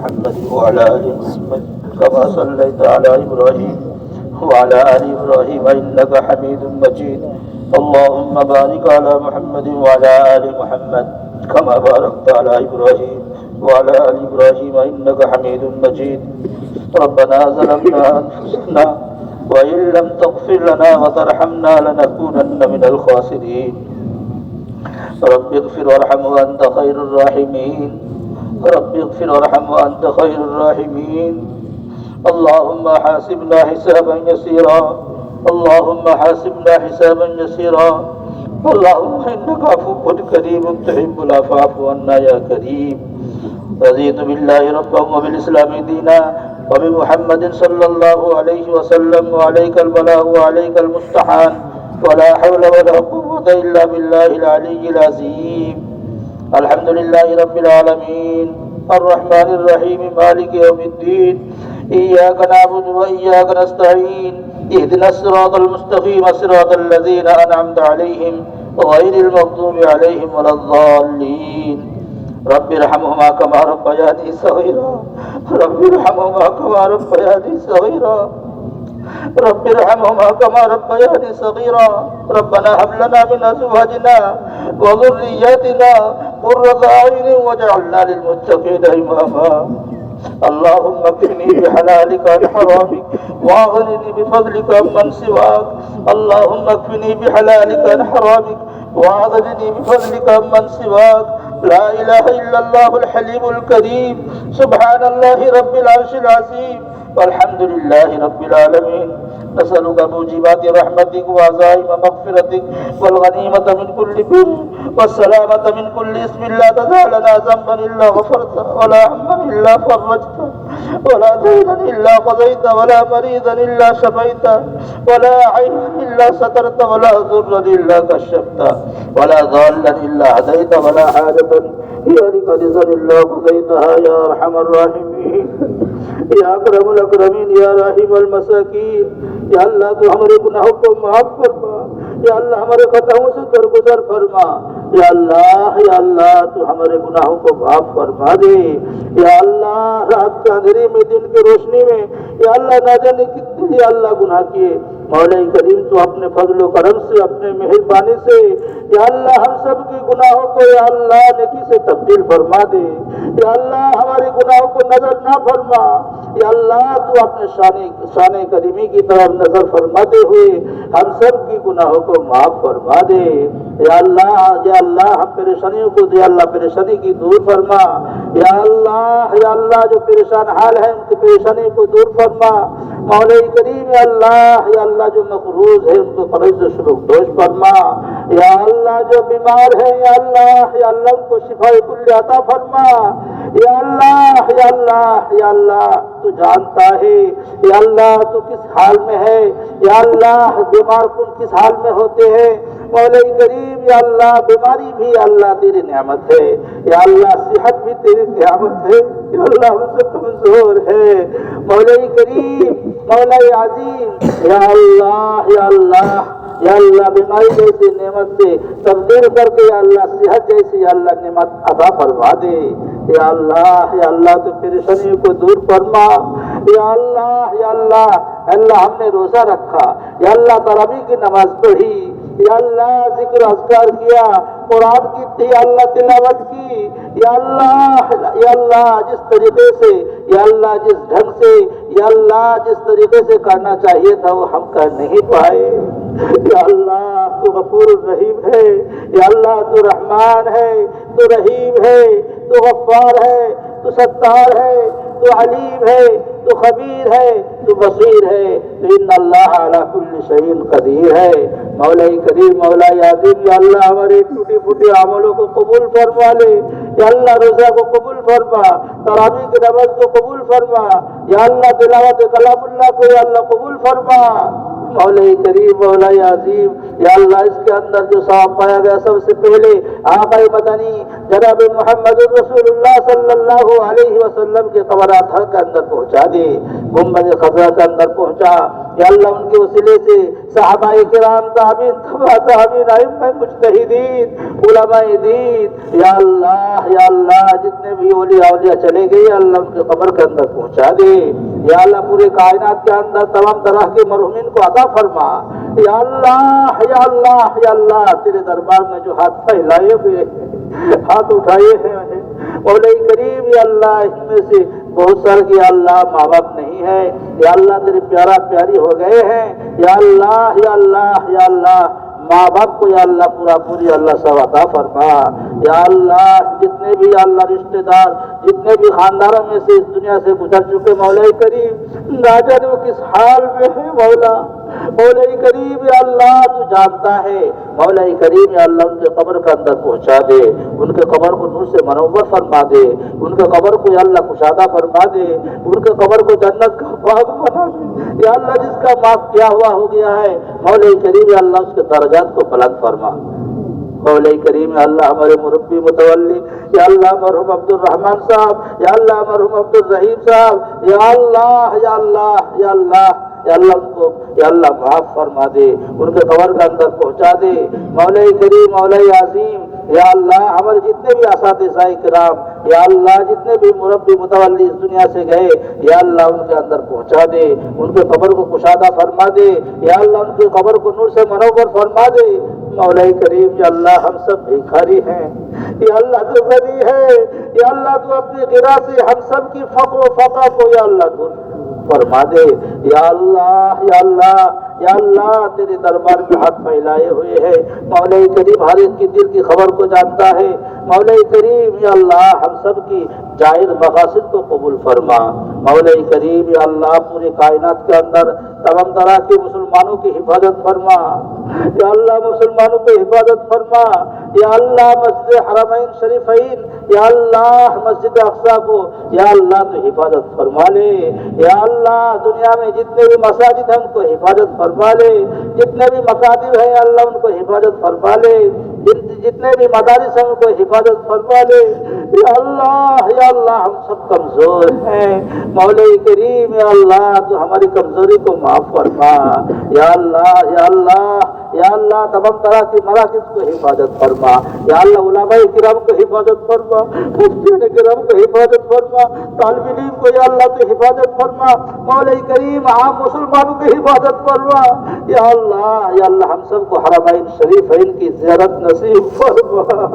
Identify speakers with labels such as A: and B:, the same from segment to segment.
A: محمد وعلى آل محمد كما صليت على إبراهيم وعلى آل إبراهيم إنك حميد مجيد. اللهم بارك على محمد وعلى آل محمد كما باركت على إبراهيم وعلى آل إبراهيم إنك حميد مجيد. ربنا ظلمنا أنفسنا وإن لم تغفر لنا وترحمنا لنكونن من الخاسرين. رب اغفر وارحم وأنت خير الراحمين. رب اغفر وارحم وأنت خير الراحمين. اللهم حاسبنا حسابا يسيرا. اللهم حاسبنا حسابا يسيرا. اللهم إنك عفو كريم تحب العفو عنا يا كريم. رضيت بالله ربا وبالإسلام دينا وبمحمد صلى الله عليه وسلم. وعليك البلاغ وعليك المستحان. ولا حول ولا قوة إلا بالله العلي العظيم. الحمد لله رب العالمين. الرحمن الرحيم مالك يوم الدين إياك نعبد وإياك نستعين اهدنا الصراط المستقيم صراط الذين أنعمت عليهم غير المغضوب عليهم ولا الضالين. رب ارحمهما كما ربياني صغيرا. رب ارحمهما كما ربياني صغيرا. رب ارحمهما كما ربياني صغيرا. ربنا هب لنا من ازواجنا وذرياتنا قرة اعين واجعلنا للمتقين اماما اللهم اكفني بحلالك عن حرامك واغنني بفضلك عمن سواك. اللهم اكفني بحلالك عن حرامك واغنني بفضلك عمن سواك. لا اله الا الله الحليم الكريم. سبحان الله رب العرش العظيم. والحمد لله رب العالمين. نسألك موجبات رحمتك وعزائم مغفرتك والغنيمة من كل بر والسلامة من كل اسم لا تدع لنا ذنبا إلا غفرته ولا هما إلا فرجته ولا دينا إلا قضيت ولا مريضا إلا شفيته ولا عيبا إلا سترت ولا ضرا إلا كشفته ولا ضالا إلا هديت ولا حاجة. هي لك إلا قضيتها يا أرحم الراحمين. یا اکرم الاکرمین یا رحیم المساکین یا اللہ تو ہمارے گناہوں کو معاف فرما. یا اللہ ہمارے خطاؤں سے درگزر فرما. یا اللہ یا اللہ تو ہمارے گناہوں کو معاف فرما دے. یا اللہ رات کے اندھیرے میں، دن کی روشنی میں یا اللہ نہ جانے کتنے یا اللہ گناہ کیے۔ مولا کریم تو اپنے فضل و کرم سے، اپنے مہربانی سے یا اللہ ہم سب کے گناہوں کو، یا اللہ نیکی سے تبدیل فرما دے۔ یا اللہ ہمارے گناہوں کو نظر نہ فرما۔ یا اللہ تو اپنے شان شان کریمی کی طرف نظر فرماتے ہوئے ہم سب کی گناہوں کو معاف فرما دے۔ یا اللہ یا اللہ ہم پریشانیوں کو، یا اللہ پریشانی کی دور فرما۔ یا اللہ یا اللہ جو پریشان حال ہے، ان کی پریشانی کو دور فرما۔ مولا کریم یا اللہ یا اللہ جو مقروض ہے ان کو قرض سلوک دوش فرما۔ یا اللہ جو بیمار ہے، یا اللہ یا اللہ ان کو شفا کل عطا فرما۔ یا اللہ یا اللہ یا اللہ، تو جانتا ہے۔ یا اللہ، تو کس حال میں ہے؟ یا اللہ، بیمار کن کس حال میں ہوتے ہیں؟ مولا کریم یا اللہ بیماری بھی اللہ تیری نعمت ہے یا اللہ صحت بھی تیری نعمت ہے یا اللہ ہم سے کمزور ہے مولا کریم مولا عظیم یا اللہ یا اللہ یا اللہ بیماری جیسی نعمت سے تبدیل کر کے یا اللہ صحت جیسی یا اللہ نعمت عطا فرما دے یا اللہ یا اللہ تو پریشانی کو دور فرما یا اللہ یا اللہ اللہ ہم نے روزہ رکھا یا اللہ ترابی کی نماز پڑھی یا اللہ ذکر اذکار کیا قرآن کی تھی اللہ تلاوت کی، یا اللہ یا اللہ جس طریقے سے، یا اللہ جس ڈھنگ سے، یا اللہ جس طریقے سے کرنا چاہیے تھا، وہ ہم کر نہیں پائے۔ یا اللہ تو غفور الرحیم ہے، یا اللہ تو رحمان ہے، تو رحیم ہے، تو غفار ہے، تو ستار ہے، تو علیم ہے تو خبیر ہے، تو بصیر ہے، تو ان اللہ علی کل شعین قدیر ہے۔ مولا کریم، مولا عظیم، یا اللہ ہمارے ٹوٹی پھوٹی عملوں کو قبول فرما لے۔ یا اللہ روزہ کو قبول فرما، تراویح کی نماز کو قبول فرما۔ یا اللہ تلاوت کلام اللہ کو یا اللہ قبول فرما۔ مولا کریم، مولا عظیم، یا اللہ اس کے اندر جو ثواب پایا گیا سب سے پہلے آقا مدنی جناب محمد رسول اللہ صلی اللہ علیہ وسلم کے قبرات کے اندر پہنچا دیا دے گنبد خزرہ کے اندر پہنچا۔ یا اللہ، ان کے وسیلے سے صحابہ کرام، تابعین تبع تابعین، ائمہ مجتہدین، علماء دین۔ یا اللہ یا اللہ، جتنے بھی اولیاء اولیاء چلے گئے یا اللہ، ان کے قبر کے اندر پہنچا دے۔ یا اللہ، پورے کائنات کے اندر تمام طرح کے مرحومین کو عطا فرما۔ یا اللہ یا اللہ یا اللہ، تیرے دربار میں جو ہاتھ پھیلائے ہوئے ہاتھ اٹھائے ہیں، مولا کریم، یا اللہ اس میں سے بہت سارے کہ یا اللہ ماں باپ نہیں ہے، یا اللہ تیرے پیارا پیاری ہو گئے ہیں، یا اللہ یا اللہ یا اللہ، ماں باپ کو یا اللہ پورا پوری اللہ سب عطا فرما۔ یا اللہ، جتنے بھی یا اللہ رشتے دار، جتنے بھی خاندانوں میں سے اس دنیا سے گزر چکے مولا کریم نہ جانے وہ کس حال میں ہے مولا۔ مولا کریم یا اللہ تو جانتا ہے۔ مولا کریم یا اللہ ان کے قبر کے اندر پہنچا دے۔ ان کے قبر کو نور سے منور فرما دے۔ ان کے قبر کو یا اللہ کشادہ فرما دے۔ ان کے قبر کو جنت کا باغ بنا دے۔ یا اللہ جس کا معاف کیا ہوا ہو گیا ہے مولا کریم یا اللہ اس کے درجات کو بلند فرما۔ مولا کریم یا اللہ ہمارے مربی متولی، یا اللہ مرحوم عبد الرحمان صاحب، یا اللہ مرحوم عبد الرحیم صاحب، یا اللہ یا اللہ یا اللہ۔ یا اللہ ان کو یا اللہ معاف فرما دے ان کے قبر کے اندر پہنچا دے مولا کریم مولا عظیم یا اللہ ہمارے جتنے بھی اساتذہ کرام یا اللہ جتنے بھی مربی متولی اس دنیا سے گئے یا اللہ ان کے اندر پہنچا دے ان کے قبر کو کشادہ فرما دے یا اللہ ان کے قبر کو نور سے منور فرما دے مولا کریم یا اللہ ہم سب بھیکھاری ہیں یا اللہ تو غنی ہے یا اللہ تو اپنی غرا سے ہم سب کی فقر و فقا کو یا اللہ دور فرما دے۔ یا اللہ یا اللہ یا اللہ، تیرے دربار میں ہاتھ پھیلائے ہوئے ہیں۔ مولا کریم ہر ایک کی دل کی خبر کو جانتا ہے۔ مولا کریم یا اللہ ہم سب کی جائز مقاصد کو قبول فرما۔ مولا کریم یا اللہ پورے کائنات کے اندر تمام طرح کے مسلمانوں کی حفاظت فرما۔ یا اللہ مسلمانوں کی حفاظت فرما۔ یا اللہ مسجد حرمین شریفین۔ یا اللہ مسجد اقصا کو یا اللہ تو حفاظت فرما لے۔ یا اللہ دنیا میں جتنے بھی مساجد ہیں ان کو حفاظت فرما لے۔ جتنے بھی مقادر ہیں اللہ ان کو حفاظت فرما لے۔ جتنے بھی مدارس ہیں ان کو حفاظت فرما لے۔ یا اللہ یا اللہ، ہم سب کمزور ہیں۔ مولا کریم، یا اللہ، تو ہماری کمزوری کو معاف فرما۔ یا اللہ یا اللہ یا اللہ تمام طرح کی مراکز کو حفاظت فرما یا اللہ علماء کرام کو حفاظت فرما مفتیان کرام کو حفاظت فرما طالب علم کو یا اللہ تو حفاظت فرما مولا کریم عام مسلمانوں کی حفاظت فرما یا اللہ یا اللہ ہم سب کو حرمین شریفین کی زیارت نصیب فرما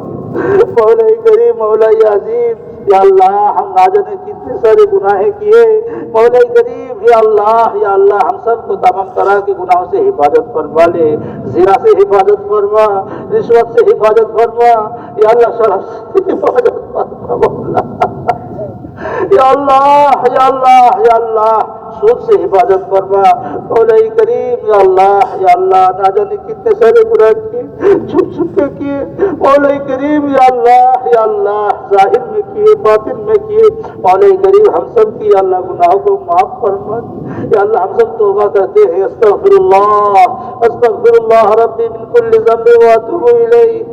A: مولا کریم مولا عظیم یا اللہ ہم نہ جانے کتنے سارے گناہ کیے مولا کریم یا اللہ یا اللہ ہم سب کو تمام طرح کے گناہوں سے حفاظت فرما لے زنا سے حفاظت فرما رشوت سے حفاظت فرما یا اللہ شرف سے حفاظت فرما مولا یا اللہ یا اللہ یا اللہ سود سے حفاظت فرما۔ مولا کریم، یا اللہ یا اللہ نہ جانے کتنے سارے گناہ کیے، چھپ چھپ کے کیے۔ مولا کریم، یا اللہ یا اللہ، ظاہر میں کیے، باطن میں کیے۔ مولا کریم، ہم سب کی یا اللہ گناہوں کو معاف فرما۔ یا اللہ، ہم سب توبہ کرتے ہیں۔ استغفر اللہ استغفر اللہ ربی من کل ذنب واتوب الیہ۔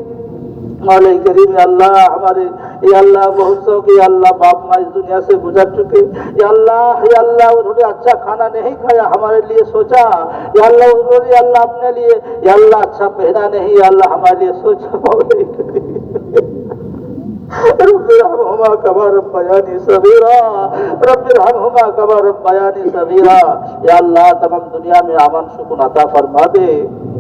A: مولا کریم، یا اللہ، ہمارے یا اللہ بہت سو کے یا اللہ باپ ماں اس دنیا سے گزر چکے یا اللہ یا اللہ انہوں نے اچھا کھانا نہیں کھایا ہمارے لیے سوچا یا اللہ انہوں نے یا اللہ اپنے لیے یا اللہ اچھا پہنا نہیں یا اللہ ہمارے لیے سوچا مولا کریم رب ارحمهما كما ربياني صغيرا رب ارحمهما كما ربياني صغيرا یا اللہ تمام دنیا میں امن سکون عطا فرما دے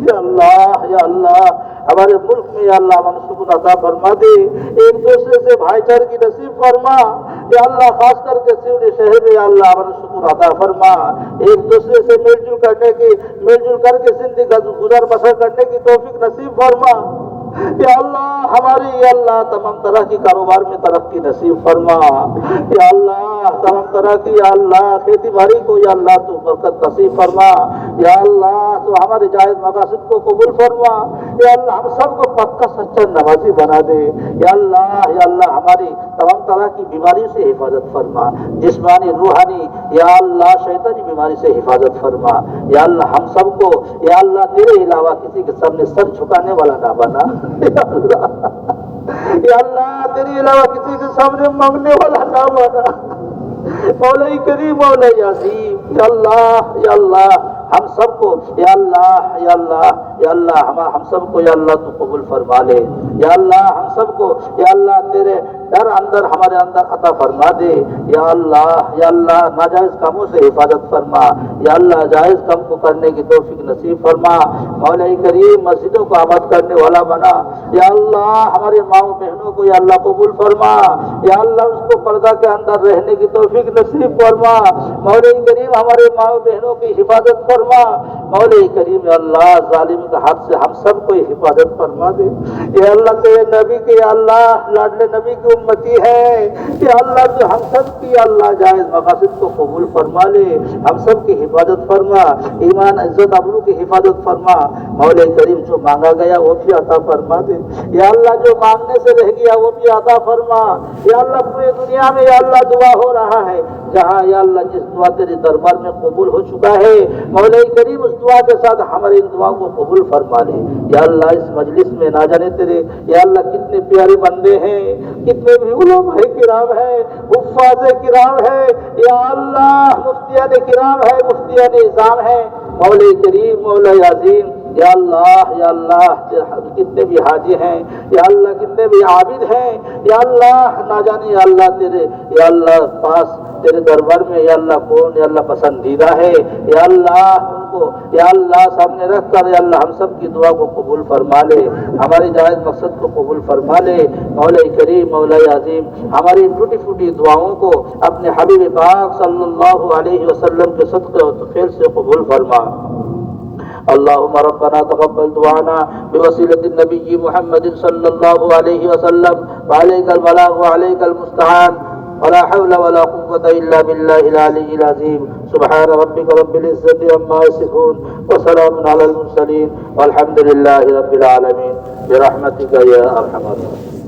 A: یا اللہ یا اللہ، ہمارے ملک میں یا اللہ امن سکون عطا فرما دے۔ ایک دوسرے سے بھائی چارے کی نصیب فرما۔ یا اللہ، خاص کر کے سیوڑی شہر میں یا اللہ امن سکون عطا فرما۔ ایک دوسرے سے مل جل کرنے کی، مل جل کر کے زندگی گزر بسر کرنے کی توفیق نصیب فرما۔ یا اللہ ہماری یا اللہ، تمام طرح کی کاروبار میں ترقی نصیب فرما۔ یا اللہ، تمام طرح کی، یا اللہ، کھیتی باڑی کو یا اللہ تو برکت نصیب فرما۔ یا اللہ، تو ہمارے جائز مقاصد کو قبول فرما۔ یا اللہ، ہم سب کو پکا سچا نمازی بنا دے۔ یا اللہ یا اللہ، ہماری تمام طرح کی بیماری سے حفاظت فرما۔ جسمانی، روحانی، یا اللہ، شیطانی بیماری سے حفاظت فرما۔ یا اللہ، ہم سب کو، یا اللہ، تیرے علاوہ کسی کے سامنے سر جھکانے والا نہ بنا۔ یا اللہ یا اللہ، تیرے علاوہ کسی کے سامنے مانگنے والا نہ بنا۔ مولا کریم مولا عظیم۔ یا اللہ یا اللہ ہم سب کو یا اللہ یا اللہ یا اللہ ہم ہم سب کو یا اللہ تو قبول فرما لے۔ یا اللہ، ہم سب کو یا اللہ، تیرے ڈر اندر، ہمارے اندر عطا فرما دے۔ یا اللہ یا اللہ، ناجائز کاموں سے حفاظت فرما۔ یا اللہ، جائز کام کو کرنے کی توفیق نصیب فرما۔ مولا کریم، مسجدوں کو آباد کرنے والا بنا۔ یا اللہ، ہمارے ماؤں بہنوں کو یا اللہ قبول فرما۔ یا اللہ، اس کو پردہ کے اندر رہنے کی توفیق نصیب فرما۔ مولا کریم، ہمارے ماؤں بہنوں کی حفاظت فرما۔ مولا کریم، یا اللہ، ظالم کے ہاتھ سے ہم سب کو حفاظت فرما دے۔ یا اللہ تیرے نبی کے اللہ، لاڈلے نبی کی امتی ہے۔ یا اللہ جو ہم سب کی اللہ جائز مقاصد کو قبول فرما لے۔ ہم سب کی حفاظت فرما۔ ایمان، عزت ابرو کی حفاظت فرما۔ مولا کریم جو مانگا گیا وہ بھی عطا فرما دے۔ یا اللہ جو مانگنے سے رہ گیا وہ بھی عطا فرما۔ یا اللہ پوری دنیا میں یا اللہ دعا ہو رہا ہے۔ جہاں یا اللہ جس دعا تیرے دربار میں قبول ہو چکا ہے، مولا کریم اس دعا کے ساتھ ہمارے ان دعا کو قبول قبول فرما لے۔ یا اللہ، اس مجلس میں نہ جانے تیرے۔ یا اللہ، کتنے پیارے بندے ہیں۔ کتنے بھی علماء کرام ہیں۔ حفاظ کرام ہے یا اللہ مفتیان کرام ہے مفتیان نظام ہے مولا کریم، مولا عظیم۔ یا اللہ یا اللہ، کتنے بھی حاجی ہیں۔ یا اللہ، کتنے بھی عابد ہیں۔ یا اللہ نہ جانے، یا اللہ تیرے، یا اللہ پاس، تیرے دربار میں، یا اللہ کون، یا اللہ پسندیدہ ہے، یا اللہ کو، یا اللہ سامنے رکھ کر، یا اللہ ہم سب کی دعا کو قبول فرما لے، ہماری جائز مقصد کو قبول فرما لے مولا کریم مولا عظیم، ہماری ٹوٹی پھوٹی دعاؤں کو اپنے حبیب پاک صلی اللہ علیہ وسلم کے صدقے و فیل سے قبول فرما۔ اللهم ربنا تقبل دعانا بوسيلة النبي محمد صلى الله عليه وسلم. وعليك البلاغ وعليك المستعان. ولا حول ولا قوة إلا بالله العلي العظيم. سبحان ربك رب العزة عما يصفون وسلام على المرسلين. والحمد لله رب العالمين. برحمتك يا أرحم الراحمين.